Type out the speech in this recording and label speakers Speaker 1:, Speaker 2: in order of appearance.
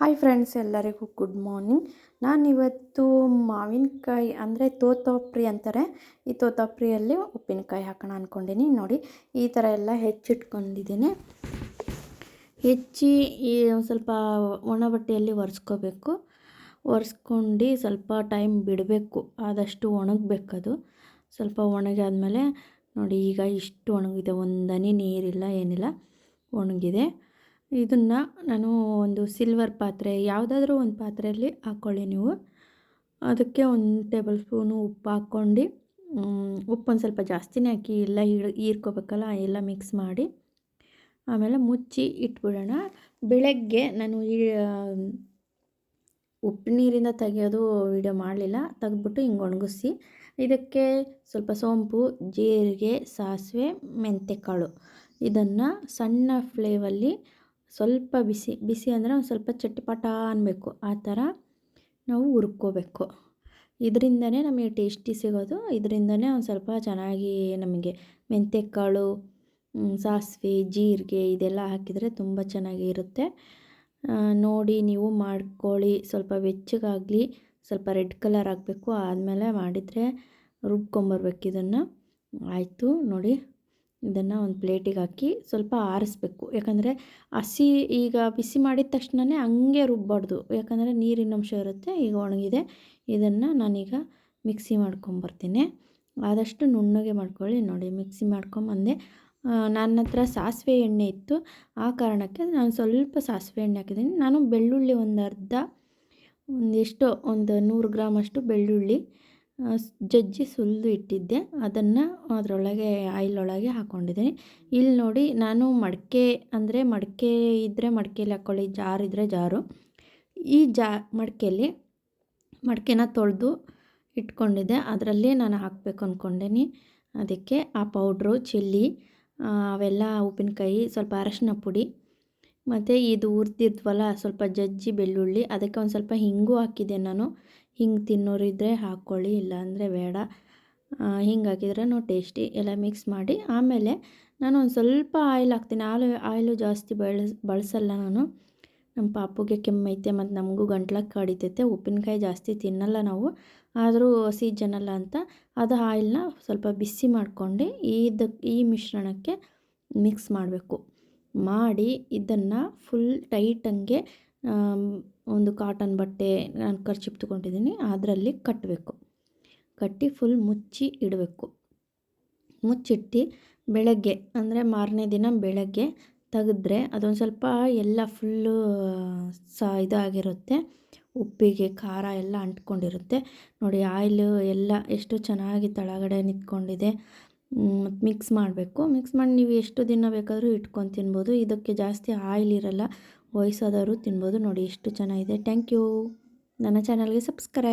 Speaker 1: Hi friends ಎಲ್ಲರಿಗೂ good morning ನಾನಿವತ್ತು ಮಾವಿನಕಾಯಿ ಅಂದರೆ ತೋತಾಪ್ರಿ ಅಂತಾರೆ. ಈ ತೋತಾಪ್ರಿಯಲ್ಲಿ ಉಪ್ಪಿನಕಾಯಿ ಹಾಕೋಣ ಅಂದ್ಕೊಂಡಿನಿ ನೋಡಿ, ಈ ಥರ ಎಲ್ಲ ಹೆಚ್ಚಿಟ್ಕೊಂಡಿದ್ದೀನಿ. ಹೆಚ್ಚಿ ಈ ಸ್ವಲ್ಪ ಒಣ ಬಟ್ಟೆಯಲ್ಲಿ ಒರೆಸ್ಕೋಬೇಕು. ಒರೆಸ್ಕೊಂಡು ಸ್ವಲ್ಪ ಟೈಮ್ ಬಿಡಬೇಕು. ಆದಷ್ಟು ಒಣಗಬೇಕದು. ಸ್ವಲ್ಪ ಒಣಗಾದಮೇಲೆ ನೋಡಿ, ಈಗ ಇಷ್ಟು ಒಣಗಿದೆ. ಒಂದನೇ ನೀರಿಲ್ಲ, ಏನಿಲ್ಲ. ಒಣಗಿದೆ. ಇದನ್ನು ನಾನು ಒಂದು ಸಿಲ್ವರ್ ಪಾತ್ರೆ, ಯಾವುದಾದ್ರೂ ಒಂದು ಪಾತ್ರೆಯಲ್ಲಿ ಹಾಕ್ಕೊಳ್ಳಿ ನೀವು. ಅದಕ್ಕೆ ಒಂದು ಟೇಬಲ್ ಸ್ಪೂನು ಉಪ್ಪು ಹಾಕ್ಕೊಂಡು ಉಪ್ಪು ಸ್ವಲ್ಪ ಜಾಸ್ತಿನೇ ಹಾಕಿ ಎಲ್ಲ ಹೀರ್ಕೋಬೇಕಲ್ಲ, ಎಲ್ಲ ಮಿಕ್ಸ್ ಮಾಡಿ. ಆಮೇಲೆ ಮುಚ್ಚಿ ಇಟ್ಬಿಡೋಣ. ಬೆಳಗ್ಗೆ ನಾನು ಈ ಉಪ್ಪು ನೀರಿಂದ ತೆಗೆಯೋದು ವಿಡಿಯೋ ಮಾಡಲಿಲ್ಲ. ತೆಗೆದ್ಬಿಟ್ಟು ಹಿಂಗೆ ಒಣಗಿಸಿ, ಇದಕ್ಕೆ ಸ್ವಲ್ಪ ಸೋಂಪು, ಜೀರಿಗೆ, ಸಾಸಿವೆ ಮೆಂತ್ಯಕಾಳು ಇದನ್ನು ಸಣ್ಣ ಫ್ಲೇವಲ್ಲಿ ಸ್ವಲ್ಪ ಬಿಸಿ ಬಿಸಿ ಅಂದರೆ ಒಂದು ಸ್ವಲ್ಪ ಚಟ್ಪಟ ಅನ್ನಬೇಕು ಆ ಥರ ನಾವು ಹುರ್ಕೋಬೇಕು. ಇದರಿಂದನೇ ನಮಗೆ ಟೇಸ್ಟಿ ಸಿಗೋದು. ಇದರಿಂದನೇ ಒಂದು ಸ್ವಲ್ಪ ಚೆನ್ನಾಗಿ ನಮಗೆ ಮೆಂತ್ಯಕಾಳು ಸಾಸಿವೆ, ಜೀರಿಗೆ ಇದೆಲ್ಲ ಹಾಕಿದರೆ ತುಂಬ ಚೆನ್ನಾಗಿ ಇರುತ್ತೆ. ನೋಡಿ ನೀವು ಮಾಡ್ಕೊಳ್ಳಿ. ಸ್ವಲ್ಪ ಬೆಚ್ಚಗಾಗಲಿ ಸ್ವಲ್ಪ ರೆಡ್ ಕಲರ್ ಆಗಬೇಕು. ಆದಮೇಲೆ ಮಾಡಿದರೆ ರುಬ್ಕೊಂಬರ್ಬೇಕು ಇದನ್ನು. ಆಯಿತು, ನೋಡಿ. ಇದನ್ನು ಒಂದು ಪ್ಲೇಟಿಗೆ ಹಾಕಿ ಸ್ವಲ್ಪ ಆರಿಸ್ಬೇಕು. ಯಾಕಂದರೆ ಹಸಿ ಈಗ ಬಿಸಿ ಮಾಡಿದ ತಕ್ಷಣವೇ ಹಂಗೆ ರುಬ್ಬಾರ್ದು. ಯಾಕಂದರೆ ನೀರಿನ ಅಂಶ ಇರುತ್ತೆ, ಈಗ ಒಣಗಿದೆ. ಇದನ್ನು ನಾನೀಗ ಮಿಕ್ಸಿ ಮಾಡ್ಕೊಂಬರ್ತೀನಿ ಆದಷ್ಟು ನುಣ್ಣಗೆ ಮಾಡ್ಕೊಳ್ಳಿ. ನೋಡಿ, ಮಿಕ್ಸಿ ಮಾಡ್ಕೊಂಬಂದೆ ನನ್ನ ಹತ್ರ ಸಾಸಿವೆ ಎಣ್ಣೆ ಇತ್ತು. ಆ ಕಾರಣಕ್ಕೆ ನಾನು ಸ್ವಲ್ಪ ಸಾಸಿವೆ ಎಣ್ಣೆ ಹಾಕಿದ್ದೀನಿ. ನಾನು ಬೆಳ್ಳುಳ್ಳಿ ಒಂದು ಅರ್ಧ, ಒಂದು ಎಷ್ಟೋ, ಒಂದು ನೂರು ಗ್ರಾಮಷ್ಟು ಬೆಳ್ಳುಳ್ಳಿ ಜಜ್ಜಿ ಸುಲಿದು ಇಟ್ಟಿದ್ದೆ. ಅದನ್ನು ಅದರೊಳಗೆ, ಆಯಿಲೊಳಗೆ ಹಾಕ್ಕೊಂಡಿದ್ದೀನಿ ಇಲ್ಲಿ ನೋಡಿ, ನಾನು ಮಡಿಕೆ, ಅಂದರೆ ಮಡಿಕೆ ಇದ್ದರೆ ಮಡಕೆಯಲ್ಲಿ ಹಾಕ್ಕೊಳ್ಳಿ ಜಾರ್ ಇದ್ದರೆ ಜಾರು. ಈ ಜಾ ಮಡಿಕೆಯಲ್ಲಿ ಮಡಿಕೆನ ತೊಳೆದು ಇಟ್ಕೊಂಡಿದ್ದೆ. ಅದರಲ್ಲಿ ನಾನು ಹಾಕಬೇಕು ಅಂದ್ಕೊಂಡೇನಿ ಅದಕ್ಕೆ ಆ ಪೌಡ್ರು, ಚಿಲ್ಲಿ ಅವೆಲ್ಲ ಉಪ್ಪಿನಕಾಯಿ, ಸ್ವಲ್ಪ ಅರಶಿನ ಪುಡಿ, ಮತ್ತು ಇದು ಹುರ್ದಿದ್ವಲ್ಲ, ಸ್ವಲ್ಪ ಜಜ್ಜಿ ಬೆಳ್ಳುಳ್ಳಿ, ಅದಕ್ಕೆ ಒಂದು ಸ್ವಲ್ಪ ಹಿಂಗು ಹಾಕಿದ್ದೆ ನಾನು. ಹಿಂಗೆ ತಿನ್ನೋರಿದ್ದರೆ ಹಾಕ್ಕೊಳ್ಳಿ, ಇಲ್ಲಾಂದರೆ ಬೇಡ. ಹಿಂಗೆ ಹಾಕಿದ್ರೂ ಟೇಸ್ಟಿ. ಎಲ್ಲ ಮಿಕ್ಸ್ ಮಾಡಿ ಆಮೇಲೆ ನಾನು ಒಂದು ಸ್ವಲ್ಪ ಆಯಿಲ್ ಹಾಕ್ತೀನಿ. ಆಲು ಆಯಿಲು ಜಾಸ್ತಿ ಬಳಸ್ ಬಳಸಲ್ಲ ನಾನು. ನಮ್ಮ ಪಾಪುಗೆ ಕೆಮ್ಮೈತೆ ಮತ್ತು ನಮಗೂ ಗಂಟ್ಲಾಗ ಕಡಿತೈತೆ. ಉಪ್ಪಿನಕಾಯಿ ಜಾಸ್ತಿ ತಿನ್ನಲ್ಲ ನಾವು. ಆದರೂ ಸೀಜನಲ್ಲ ಅಂತ ಅದು ಆಯಿಲ್ನ ಸ್ವಲ್ಪ ಬಿಸಿ ಮಾಡಿಕೊಂಡು ಇದು ಈ ಮಿಶ್ರಣಕ್ಕೆ ಮಿಕ್ಸ್ ಮಾಡಬೇಕು. ಮಾಡಿ ಇದನ್ನು ಫುಲ್ ಟೈಟಂಗೆ ಒಂದು ಕಾಟನ್ ಬಟ್ಟೆ ನಾನು ಖರ್ಚಿಪ್ ತೊಗೊಂಡಿದ್ದೀನಿ, ಅದರಲ್ಲಿ ಕಟ್ಟಬೇಕು ಕಟ್ಟಿ ಫುಲ್ ಮುಚ್ಚಿ ಇಡಬೇಕು. ಮುಚ್ಚಿಟ್ಟು ಬೆಳಗ್ಗೆ, ಅಂದರೆ ಮಾರನೇ ದಿನ ಬೆಳಗ್ಗೆ ತೆಗೆದ್ರೆ ಅದೊಂದು ಸ್ವಲ್ಪ ಎಲ್ಲ ಫುಲ್ಲು ಸ, ಇದಾಗಿರುತ್ತೆ. ಉಪ್ಪಿಗೆ, ಖಾರ ಎಲ್ಲ ಅಂಟ್ಕೊಂಡಿರುತ್ತೆ. ನೋಡಿ, ಆಯಿಲು ಎಲ್ಲ ಎಷ್ಟು ಚೆನ್ನಾಗಿ ತಳಗಡೆ ನಿಂತ್ಕೊಂಡಿದೆ. ಮತ್ತು ಮಿಕ್ಸ್ ಮಾಡಬೇಕು. ಮಿಕ್ಸ್ ಮಾಡಿ ನೀವು ಎಷ್ಟು ದಿನ ಬೇಕಾದರೂ ಇಟ್ಕೊಂಡು ತಿನ್ಬೋದು. ಇದಕ್ಕೆ ಜಾಸ್ತಿ ಆಯಿಲ್ ಇರಲ್ಲ. ವಯಸ್ಸಾದವರು ತಿನ್ಬೋದು ನೋಡಿ ಎಷ್ಟು ಚೆನ್ನಾಗಿದೆ. ಥ್ಯಾಂಕ್ ಯು ನನ್ನ ಚಾನಲ್ಗೆ ಸಬ್ಸ್ಕ್ರೈಬ್